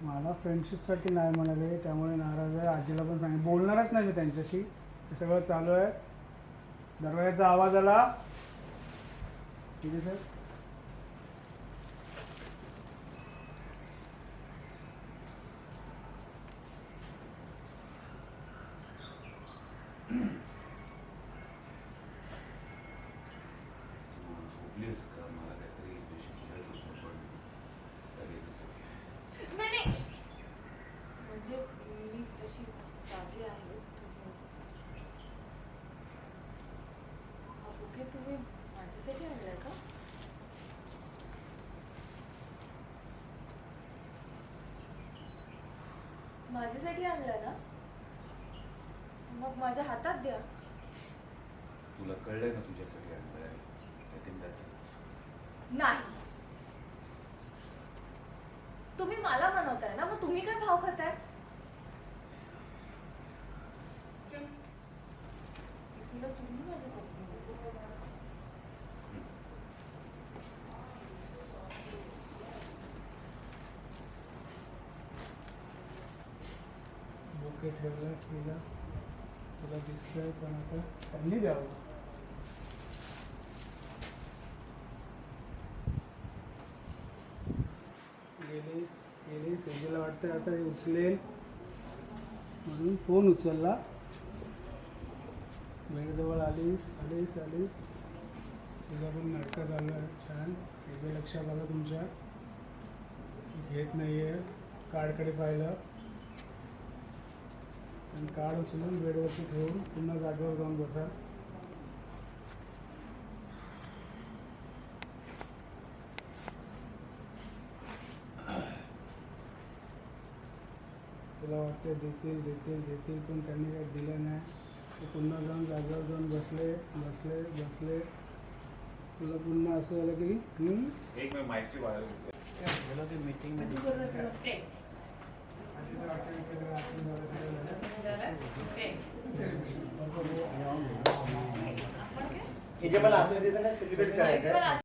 मला फ्रेंडशिपसाठी नाही म्हणाले त्यामुळे नाराज आहे. आजीला पण सांग बोलणारच नाही मी त्यांच्याशी. ते सगळं चालू आहे. दरवाजाचा आवाज आला. ठीक आहे सर तू झोपलीस का मला काहीतरी विषय बोलायचं होतं पण लगेचच होती. नाही नाही म्हणजे मी तशी जागी आहे तुम्ही हा तुम्ही माझ्यासाठी आणलाय का? माझ्यासाठी आणलाय ना? मग माझ्या हातात द्या. तुला कळलंय ना तुझ्यासाठी दॅट्स नाही. तुम्ही मला बनवताय ना मग तुम्ही काय भाव खाताय? तुम्ही माझ्यासाठी बनवताय. बुके ठेवला केला तुला दिसतंय पण आता त्यांनी द्यावं गेलीस गेलीस एजेला वाटतं आता हे उचलेल. म्हणून फोन उचलला. वेळजवळ आलीस आलीस आलीस. तुला पण नाटकं झालं आहे छान. एजे लक्षात आलं तुमच्या. घेत नाही आहे कार्डकडे पाहिलं. आणि कार्ड उचलून बेडवरती ठेवून पुन्हा जागेवर जाऊन बसा. तुला वाटतं देतील देतील देतील पण त्यांनी काही दिलं नाही. ते पुन्हा जाऊन जागेवर जाऊन बसले बसले बसले. तुला पुन्हा असं झालं की हम्म, एक मी माईकची वायर तू बरोबर तुला friends. आजीचं वाटतं की काहीतरी रात्री झालं सगळं झालं. झालं? Friends. बरोबर. आपण काय? हे जे मला दिवसाने सेलिब्रेट करायचं आहे